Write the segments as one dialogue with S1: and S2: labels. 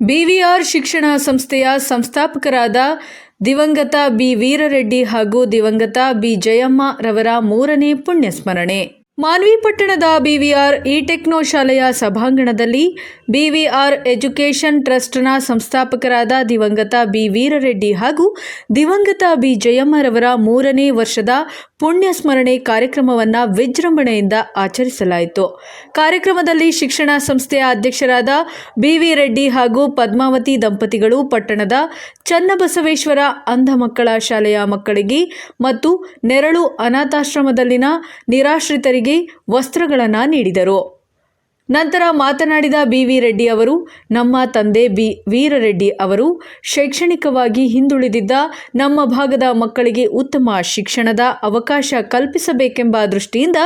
S1: BVR ಶಿಕ್ಷಣ ಸಂಸ್ಥೆಯ ಸಂಸ್ಥಾಪಕರಾದ ದಿವಂಗತ ಬಿ ವೀರರೆಡ್ಡಿ ಹಾಗೂ ದಿವಂಗತ ಬಿ ಜಯಮ್ಮ ರವರ ಮೂರನೇ ಪುಣ್ಯಸ್ಮರಣೆ. ಮಾನ್ವಿ ಪಟ್ಟಣದ ಬಿವಿಆರ್ ಇ ಟೆಕ್ನೋ ಶಾಲೆಯ ಸಭಾಂಗಣದಲ್ಲಿ ಬಿವಿಆರ್ ಎಜುಕೇಷನ್ ಟ್ರಸ್ಟ್ನ ಸಂಸ್ಥಾಪಕರಾದ ದಿವಂಗತ ಬಿ ವೀರರೆಡ್ಡಿ ಹಾಗೂ ದಿವಂಗತ ಬಿ ಜಯಮ್ಮರವರ ಮೂರನೇ ವರ್ಷದ ಪುಣ್ಯ ಸ್ಮರಣೆ ಕಾರ್ಯಕ್ರಮವನ್ನು ವಿಜೃಂಭಣೆಯಿಂದ ಆಚರಿಸಲಾಯಿತು. ಕಾರ್ಯಕ್ರಮದಲ್ಲಿ ಶಿಕ್ಷಣ ಸಂಸ್ಥೆಯ ಅಧ್ಯಕ್ಷರಾದ ಬಿವಿ ರೆಡ್ಡಿ ಹಾಗೂ ಪದ್ಮಾವತಿ ದಂಪತಿಗಳು, ಪಟ್ಟಣದ ಚನ್ನಬಸವೇಶ್ವರ ಅಂಧ ಮಕ್ಕಳ ಶಾಲೆಯ ಮಕ್ಕಳಿಗೆ ಮತ್ತು ನೆರಳು ಅನಾಥಾಶ್ರಮದಲ್ಲಿನ ನಿರಾಶ್ರಿತರಿಗೆ ವಸ್ತ್ರಗಳನ್ನು ನೀಡಿದರು. ನಂತರ ಮಾತನಾಡಿದ ಬಿ ವಿ ರೆಡ್ಡಿ ಅವರು, ನಮ್ಮ ತಂದೆ ಬಿ. ವೀರರೆಡ್ಡಿ ಅವರು, ಶೈಕ್ಷಣಿಕವಾಗಿ ಹಿಂದುಳಿದಿದ್ದ ನಮ್ಮ ಭಾಗದ ಮಕ್ಕಳಿಗೆ ಉತ್ತಮ ಶಿಕ್ಷಣದ ಅವಕಾಶ ಕಲ್ಪಿಸಬೇಕೆಂಬ ದೃಷ್ಟಿಯಿಂದ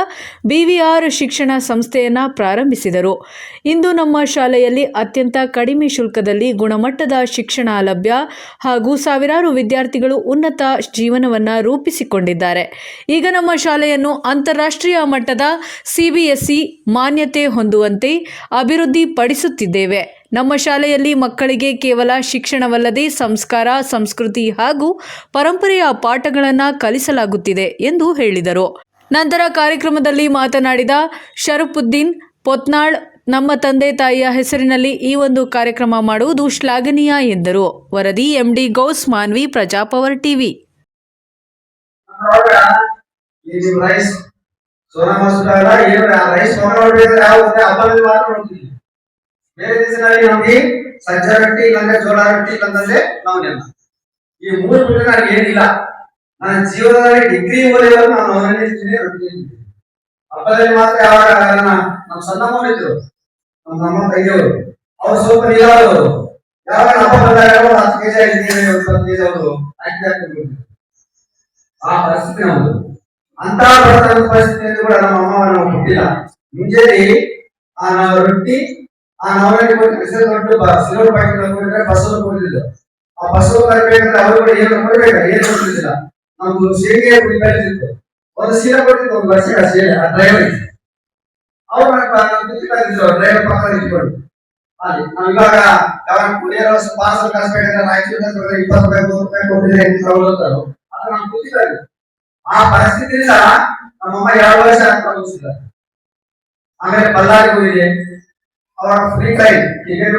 S1: ಬಿವಿಆರ್ ಶಿಕ್ಷಣ ಸಂಸ್ಥೆಯನ್ನು ಪ್ರಾರಂಭಿಸಿದರು. ಇಂದು ನಮ್ಮ ಶಾಲೆಯಲ್ಲಿ ಅತ್ಯಂತ ಕಡಿಮೆ ಶುಲ್ಕದಲ್ಲಿ ಗುಣಮಟ್ಟದ ಶಿಕ್ಷಣ ಲಭ್ಯ ಹಾಗೂ ಸಾವಿರಾರು ವಿದ್ಯಾರ್ಥಿಗಳು ಉನ್ನತ ಜೀವನವನ್ನು ರೂಪಿಸಿಕೊಂಡಿದ್ದಾರೆ. ಈಗ ನಮ್ಮ ಶಾಲೆಯನ್ನು ಅಂತಾರಾಷ್ಟ್ರೀಯ ಮಟ್ಟದ ಸಿಬಿಎಸ್ಇ ಮಾನ್ಯತೆ ಹೊಂದುವಂತೆ ಅಭಿವೃದ್ಧಿ ಪಡಿಸುತ್ತಿದ್ದೇವೆ ನಮ್ಮ ಶಾಲೆಯಲ್ಲಿ ಮಕ್ಕಳಿಗೆ ಕೇವಲ ಶಿಕ್ಷಣವಲ್ಲದೆ ಸಂಸ್ಕಾರ, ಸಂಸ್ಕೃತಿ ಹಾಗೂ ಪರಂಪರೆಯ ಪಾಠಗಳನ್ನು ಕಲಿಸಲಾಗುತ್ತಿದೆ ಎಂದು ಹೇಳಿದರು. ನಂತರ ಕಾರ್ಯಕ್ರಮದಲ್ಲಿ ಮಾತನಾಡಿದ ಶರಫುದ್ದೀನ್ ಪೊತ್ನಾಳ್, ನಮ್ಮ ತಂದೆ ತಾಯಿಯ ಹೆಸರಿನಲ್ಲಿ ಈ ಒಂದು ಕಾರ್ಯಕ್ರಮ ಮಾಡುವುದು ಶ್ಲಾಘನೀಯ ಎಂದರು. ವರದಿ MD Gauss Manvi, Prajapower TV.
S2: ಅವಾಗ ಈ ನಿಮ್ ರೈಸ್ ಸೋನಾ ಮಸೂರ ಎಲ್ಲ ಏನು ರೈಸ್ ನೋಡ್ಬೇಕಾದ್ರೆ ಯಾವ ಹಬ್ಬದಲ್ಲಿ ಮಾತ್ರ ನೋಡ್ತೀವಿ. ಬೇರೆ ದಿವಸದಲ್ಲಿ ನಮ್ಗೆ ಸಜ್ಜ ರೊಟ್ಟಿ, ಇಲ್ಲಾಂದ್ರೆ ಜೋಳ ರೊಟ್ಟಿ, ಇಲ್ಲಾಂದ್ರೆ ನೆಲ್ಲ ಈ ಮೂರು ಬಿಟ್ಟರೆ ನನಗೆ ಏನಿಲ್ಲ. ನನ್ನ ಜೀವನದಲ್ಲಿ ಡಿಗ್ರಿ ಓದಿರೋದು ನಾನು ಅವನಿಸ್ತೀನಿ ರೊಟ್ಟಿ. ಹಬ್ಬದಲ್ಲಿ ಮಾತ್ರ ಯಾವಾಗ ನಮ್ಮ ಸಣ್ಣ ಇದ್ರು. ನಮ್ಮ ನಮ್ಮ ತಂಗಿಯವರು. ಅವ್ರು ಸ್ವಲ್ಪ ನೀರಾದವರು ಯಾವಾಗ ಹಬ್ಬ ಬಂದಾಗ ಒಂದು ಹತ್ತು ಕೆಜಿ ಆಗಿದ್ದೀನಿ ಒಂದು ಹತ್ತು ಕೆಜಿ ಅವರು ಆ ಪರಿಸ್ಥಿತಿ ನಮ್ದು. ಅಂತ ಬಡತನದ ಪರಿಸ್ಥಿತಿಯಲ್ಲಿ ಕೂಡ ನಮ್ಮ ಅಮ್ಮ ನಾವು ಹುಟ್ಟಿಲ್ಲ ಮುಂಜಾನೆ ಆ ನಾವು ರೊಟ್ಟಿ, ಆ ನಾವು ಸಿಲ್ವರ್ ಪ್ಯಾಕೆಟ್ ಕೊಟ್ಟಿದ್ರೆ ಬಸವ ಆ ಬಸವ ತರಬೇಕಂದ್ರೆ ಅವರು ಕೂಡ ಏನು ಕೊಡ್ಬೇಕ? ಏನು ಕೊಡ್ತಿದ್ದಿಲ್ಲ? ನಮ್ದು ಪುಡಿ ಬೆಳೆದಿತ್ತು. ಒಂದು ಸೀರೆ ಕೊಟ್ಟಿದ್ದು ಒಂದು ವರ್ಷ ಸೀರೆ, ಆ ಡ್ರೈವರ್ ಅವ್ರು ಕುತ್ತಿದ್ರು ಡ್ರೈವರ್ ಪಕ್ಕ ನಿಂತ್ಕೊಂಡು ಅಲ್ಲಿ, ನಾವು ಇವಾಗ ಯಾವಾಗ ಕುಡಿಯೋ ಪಾರ್ಸಲ್ ಕಳಿಸ್ಬೇಕಂದ್ರೆ ರಾಯಚೂರು ಇಪ್ಪತ್ತು ರೂಪಾಯಿ, ಮೂವತ್ತು ರೂಪಾಯಿ ಕೊಟ್ಟಿದೆ ಅಂತ ಅವ್ರು ಹೇಳ್ತಾರೆ. ಅದು ನಾವು ಕೂತಿದ್ದಾರೆ ಆ ಪರಿಸ್ಥಿತಿಯಿಂದ ನಮ್ಮಮ್ಮ ಎರಡು ವರ್ಷ ಅನುಭವಿಸಿದ್ದಾರೆ ಆಮೇಲೆ ಬಳ್ಳಾರಿ ಹೋಗಿದೆ ಅವಾಗ ಫ್ರೀ ಟೈಮ್ ಟಿಕೆಟ್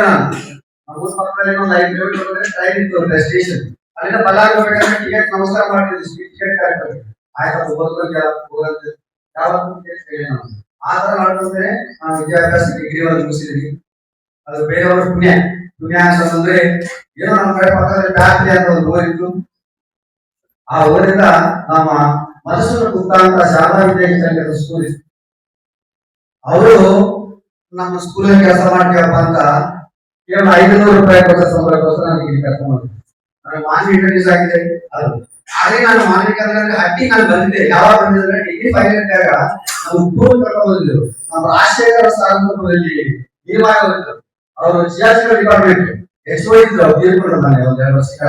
S2: ನಾನು. ನಮ್ಮ ಊರ್ ಪಕ್ಕದಲ್ಲಿ ಒಂದು ಲೈಬ್ರರಿ ಟ್ರೈನ್ ಇತ್ತು ಸ್ಟೇಷನ್ ಅಲ್ಲಿಂದ ಬಳ್ಳಾರಿ ಹೋಗ್ಬೇಕಂದ್ರೆ ಟಿಕೆಟ್ ನಮಸ್ಕಾರ ಮಾಡ್ತಿದ್ವಿ ಟಿಕೆಟ್ ಕರೆಕ್ಟ್ ಆಯ್ತು ಹೋಗ್ಬೇಕು ಹೋಗಂತೆ ನಾನು. ಆ ತರ ಮಾಡ್ಕೊಂಡ್ರೆ ನಾನು ವಿದ್ಯಾಭ್ಯಾಸ ಡಿಗ್ರಿ ಒಂದು ಮುಗಿಸಿದ್ವಿ ಅದು ಬೇರೆಯವರು ಪುಣ್ಯ. ಪುಣ್ಯ ಅಂತಂದ್ರೆ ಏನೋ ನಮ್ಮ ಕಡೆ ಪಕ್ಕದಲ್ಲಿ ಬ್ಯಾಕ್ರಿ ಅಂತ ಒಂದು ಆ ಊರಿಂದ ನಮ್ಮ ಕುತ್ತಾಂತ ಅಂತ ಶಾಲಾ ವಿದ್ಯಾರ್ಥಿ ಸ್ಕೂಲ್ ಅವರು ನಮ್ಮ ಸ್ಕೂಲ್ ಕೆಲಸ ಮಾಡ್ತೀವಪ್ಪ ಅಂತ ಕೇವಲ ಐದುನೂರು ರೂಪಾಯಿ ಕೊಟ್ಟ ಸಂಬಳಕ್ಕೋಸ್ಕರ ನನಗೆ ಇಲ್ಲಿ ಕೆಲಸ ಮಾಡಿದ್ರು ನನಗೆ ಮಾನ್ಯ ಇಂಟ್ರೊಡ್ಯೂಸ್ ಆಗಿದೆ. ಅದು ಹಾಗೆ ನಾನು ಮಾನ್ಯ ಅಡ್ಡಿ ನಾನು ಬಂದಿದ್ದೆ. ಯಾವಾಗ ಬಂದಿದ್ರೆ ಡಿಗ್ರಿ ಫೈನಲ್ ಇದ್ದಾಗ ನಾವು ಸ್ಕೂಲ್ ಕರ್ಕೊಂಡು ಬಂದಿದ್ರು ನಮ್ಮ ರಾಜಶೇಖರ ಸಾಗರದಲ್ಲಿ ನಿರ್ಮಾಣ ಅವರು ಸಿಯಾಸಿಕಲ್ ಡಿಪಾರ್ಟ್ಮೆಂಟ್ ಎಷ್ಟು ಇದ್ರು, ಅವ್ರು ತೀರ್ಕೊಂಡು ನಾನು ಒಂದ್ ಎರಡು ವರ್ಷ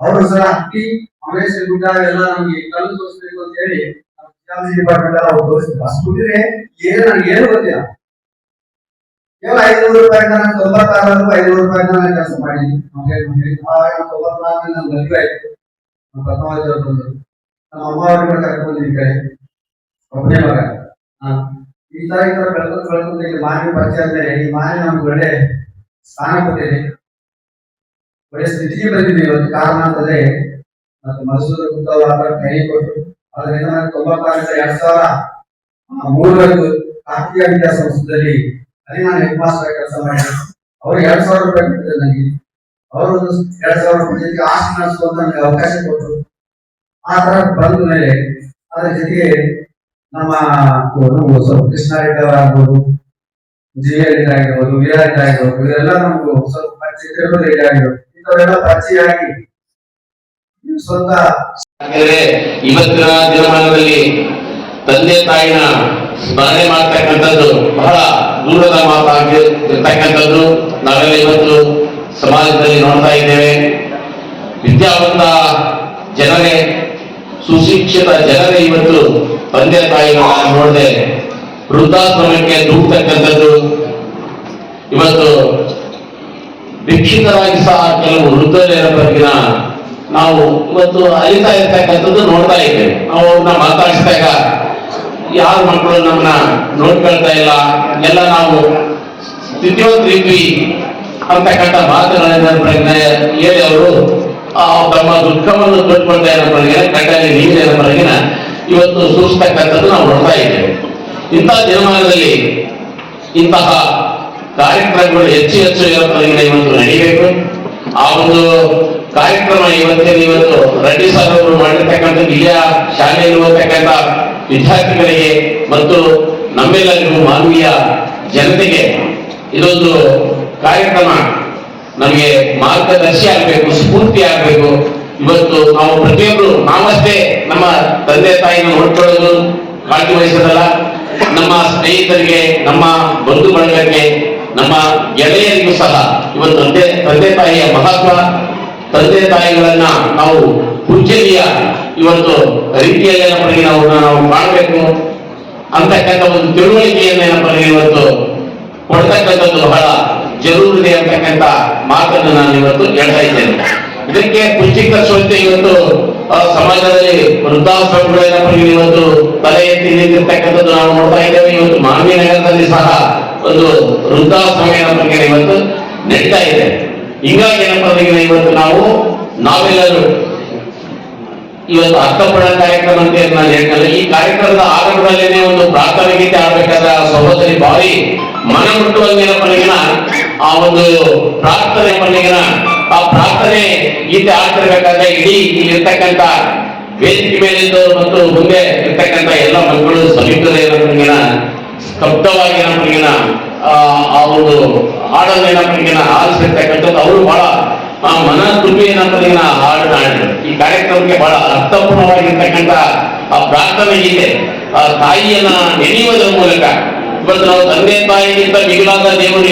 S2: ಅವರು ಸಹ ಹಟ್ಟಿ ಅಮೇಶ್ವರ ಗುಡ್ಡ ಎಲ್ಲ ನಮ್ಗೆ ಕಲ್ಲು ತೋರಿಸ್ಬೇಕು ಅಂತ ಹೇಳಿ ಡಿಪಾರ್ಟ್ಮೆಂಟ್ ಎಲ್ಲ ತೋರಿಸಿದ್ರು. ಅಷ್ಟು ಬಿಟ್ಟರೆ ಏನು ರೂಪಾಯಿ ತೊಂಬತ್ತಾರವರೆಗೂ ಐನೂರು ರೂಪಾಯಿ ನಾನು ಕೆಲಸ ಮಾಡಿ ತೊಂಬತ್ನಾಲ್ಕು ನನ್ನ ನಮ್ಮ ಅಮ್ಮ ಅವ್ರಿಗೆ ಕೂಡ ಕರ್ಕೊಂಡು ಈ ಕಡೆ. ಒಬ್ಬನೇ. ಈ ತರ ಈ ತರ ಮಾನ್ಯ ಪರಿಚಯ ನಮ್ಗೆ ಒಳ್ಳೆ ಸ್ಥಾನ ಕೊಟ್ಟಿದೆ. ಒಳ್ಳೆ ಸ್ಥಿತಿಗೆ ಬಂದಿದ್ದೀವಿ. ಕಾರಣ ಅಂತಂದ್ರೆ ಮತ್ತು ಮಸೂದ ಗುಪ್ತವಾದ ಕೈ ಕೊಟ್ಟು ಅದರಿಂದ ತೊಂಬತ್ತಾರಿಂದ ಎರಡ್ ಸಾವಿರ ಮೂರು ಮೂರವರೆಗೂ ಕಾರ್ತಿಕ ವಿದ್ಯಾಸಂಸ್ಥೆಯಲ್ಲಿ ಅಲ್ಲಿ ನಾನು ಹೆಡ್ ಮಾಸ್ಟರ್ ಕೆಲಸ ಮಾಡಿದೆ ಅವ್ರು ಎರಡ್ ಸಾವಿರ ರೂಪಾಯಿ ಕೊಟ್ಟಿದ್ದೆ ನನಗೆ. ಅವರು ಎರಡ್ ಸಾವಿರ ರೂಪಾಯಿ ಆಸ್ತಿ ನಡೆಸುವಂತ ನನಗೆ ಅವಕಾಶ ಕೊಟ್ಟರು. ಆ ತರ ಬಂದ ಮೇಲೆ ಅದ್ರ ಜೊತೆಗೆ ನಮ್ಮ ಸ್ವಲ್ಪ ಕೃಷ್ಣಾರೆಡ್ಡಿ ಆಗ್ಬೋದು, ಜಿ ಎಲ್ ಆಗಿರ್ಬೋದು, ವಿ ಆರ್ ಆಗಿರ್ಬೋದು ಇವರೆಲ್ಲ ನಮ್ಗೆ ಸ್ವಲ್ಪ ರೆಡ್ಡಿ ಆಗಿರ್ಬೋದು ಇಂಥವರೆಲ್ಲ ಪರಿಚಯ ಆಗಿ
S3: ಇವತ್ತಿನ ದಿನಮಾನದಲ್ಲಿ ತಂದೆ ತಾಯಿನ ಸ್ಮರಣೆ ಮಾಡ್ತಕ್ಕಂಥದ್ದು ಬಹಳ ದೂರದ ಮಾತಾಗಿರ್ತಕ್ಕಂಥದ್ದು ನಾವೆಲ್ಲ ಇವತ್ತು ಸಮಾಜದಲ್ಲಿ ನೋಡ್ತಾ ಇದ್ದೇವೆ. ವಿದ್ಯಾವಂತ ಜನರೇ, ಸುಶಿಕ್ಷಿತ ಜನರೇ ಇವತ್ತು ತಂದೆ ತಾಯಿಗಳನ್ನ ನೋಡದೆ ವೃದ್ಧಾಶ್ರಮಕ್ಕೆ ದೂಡ್ತಕ್ಕಂಥದ್ದು ಇವತ್ತು ಭಿಕ್ಷಿತರಾಗಿ ಸಹ ಕೆಲವು ವೃದ್ಧರ ಬಗೆಗಿನ ನಾವು ಇವತ್ತು ಅರಿತಾ ಇರ್ತಕ್ಕಂಥದ್ದು ನೋಡ್ತಾ ಇದ್ದೇವೆ. ನಾವು ಅವ್ರನ್ನ ಮಾತಾಡಿಸಿದಾಗ ಯಾರ ಮಕ್ಕಳು ನಮ್ಮನ್ನ ನೋಡ್ಕೊಳ್ತಾ ಇಲ್ಲ. ಎಲ್ಲ ನಾವು ಸ್ಥಿತಿಯೋದ್ರಿಪಿ ಅಂತಕ್ಕಂಥ ಮಾತುಗಳನ್ನ ಹೇಳಿ ಅವರು ತಮ್ಮ ದುಃಖವನ್ನು ತೋಡ್ಕೊಳ್ತಾ ಇರೋ ಕಟ್ಟಲ್ಲಿ ನೀರಿನ ಪ್ರಜ್ಞೆ ಇವತ್ತು ಸೂಚಿಸ್ತಕ್ಕಂಥದ್ದು ನಾವು ನೋಡ್ತಾ ಇದ್ದೇವೆ. ಇಂತಹ ದಿನಮಾನದಲ್ಲಿ ಇಂತಹ ಕಾರ್ಯಕ್ರಮಗಳು ಹೆಚ್ಚು ಹೆಚ್ಚು ಇರೋ ಇವತ್ತು ನಡೀಬೇಕು. ಆ ಒಂದು ಕಾರ್ಯಕ್ರಮ ಇವತ್ತೇ ಇವತ್ತು ರೆಡ್ಡಿ ಅವರು ಮಾಡಿರ್ತಕ್ಕಂಥ ಇಲ್ಲಿಯ ಶಾಲೆಯಲ್ಲಿ ವಿದ್ಯಾರ್ಥಿಗಳಿಗೆ ಮತ್ತು ನಮ್ಮೆಲ್ಲರಿಗೂ ಮಾನವೀಯ ಜನತೆಗೆ ಇದೊಂದು ಕಾರ್ಯಕ್ರಮ. ನಮಗೆ ಮಾರ್ಗದರ್ಶಿ ಆಗಬೇಕು, ಸ್ಫೂರ್ತಿ ಆಗಬೇಕು. ಇವತ್ತು ನಾವು ಪ್ರತಿಯೊಬ್ಬರು ನಾವಷ್ಟೇ ನಮ್ಮ ತಂದೆ ತಾಯಿನ ನೋಡ್ಕೊಳ್ಳೋದು ಕಾಳಜಿ ವಹಿಸೋದಲ್ಲ. ನಮ್ಮ ಸ್ನೇಹಿತರಿಗೆ, ನಮ್ಮ ಬಂಧು ಬಳಗಕ್ಕೆ ನಮ್ಮ ಗೆಳೆಯರಿಗೂ ಸಹ ಇವತ್ತು ತಂದೆ ತಂದೆ ತಾಯಿಯ ಮಹತ್ವ ತಂದೆ ತಾಯಿಗಳನ್ನ ನಾವು ಪೂಜನೀಯ ಇವತ್ತು ರೀತಿಯಲ್ಲಿ ನಮಗೆ ನಾವು ನಾವು ಮಾಡಬೇಕು ಅಂತಕ್ಕಂಥ ಒಂದು ತಿಳುವಳಿಕೆಯನ್ನು ಏನಪ್ಪ ಇವತ್ತು ಕೊಡ್ತಕ್ಕಂಥದ್ದು ಬಹಳ ಜರೂರಿದೆ ಅಂತಕ್ಕಂಥ ಮಾತನ್ನು ನಾನು ಇವತ್ತು ಹೇಳ್ತಾ ಇದ್ದೇನೆ. ಇದಕ್ಕೆ ಪುಷ್ಟೀಕರಿಸುವಂತೆ ಇವತ್ತು ಸಮಾಜದಲ್ಲಿ ವೃದ್ಧಾಶ್ರಮಗಳೇನಪ್ಪಗೆ ಇವತ್ತು ತಲೆ ಎತ್ತಿ ನಿಂತಿರ್ತಕ್ಕಂಥದ್ದು ನಾವು ನೋಡ್ತಾ ಇದ್ದೇವೆ. ಇವತ್ತು ಮಾನವೀಯ ನಗರದಲ್ಲಿ ಸಹ ಒಂದು ವೃದ್ಧಾಶ್ರಮ ಬಗ್ಗೆ ಇವತ್ತು ನಡೀತಾ ಇದೆ. ಹೀಗಾಗಿ ಏನಪ್ಪ ಅಂದ್ರೆ ಇವತ್ತು ನಾವು, ನಾವೆಲ್ಲರೂ ಇವತ್ತು ಅರ್ಥಪೂರ್ಣ ಕಾರ್ಯಕ್ರಮ ಅಂತ ನಾನು ಹೇಳ್ತಲ್ಲ ಈ ಕಾರ್ಯಕ್ರಮದ ಆರಂಭದಲ್ಲೇನೆ ಒಂದು ಪ್ರಾರ್ಥನೆ ಗೀತೆ ಆಡಬೇಕಾದ ಸಹೋದರಿ ಬಾರಿ ಮನ ಆ ಒಂದು ಪ್ರಾರ್ಥನೆ ಪರಗಿನ ಆ ಪ್ರಾರ್ಥನೆ ಗೀತೆ ಆಡ್ತಿರ್ಬೇಕಾದ್ರೆ ಇಡೀ ಇಲ್ಲಿರ್ತಕ್ಕಂಥ ವೇದಿಕೆ ಮೇಲಿದ್ದವರು ಮತ್ತು ಮುಂದೆ ಇರ್ತಕ್ಕಂಥ ಎಲ್ಲ ಮಕ್ಕಳು ಸಮೀಪದ ಏನಪ್ಪಂಗಿನ ಸ್ತಬ್ಧವಾಗಿ ಏನಪ್ಪಂಗಿನ ಆ ಒಂದು ಹಾಡನ್ನು ಏನಪ್ಪಂಗಿನ ಆಲಿಸಿರ್ತಕ್ಕಂಥದ್ದು ಅವರು ಬಹಳ ಆ ಮನ ಹಾಡನ್ನ ಹಾಡಿದ್ರು ಈ ಕಾರ್ಯಕ್ರಮಕ್ಕೆ ಬಹಳ ಅರ್ಥಪೂರ್ಣವಾಗಿರ್ತಕ್ಕಂಥ, ಆ ಪ್ರಾರ್ಥನೆ ಇದೆ ಆ ತಾಯಿಯನ್ನ ನೆನೆಯುವುದರ ಮೂಲಕ ಇವತ್ತು ನಾವು ತಂದೆ ತಾಯಿಗಿಂತ ಮಿಗಿಲಾದ ದೇವರು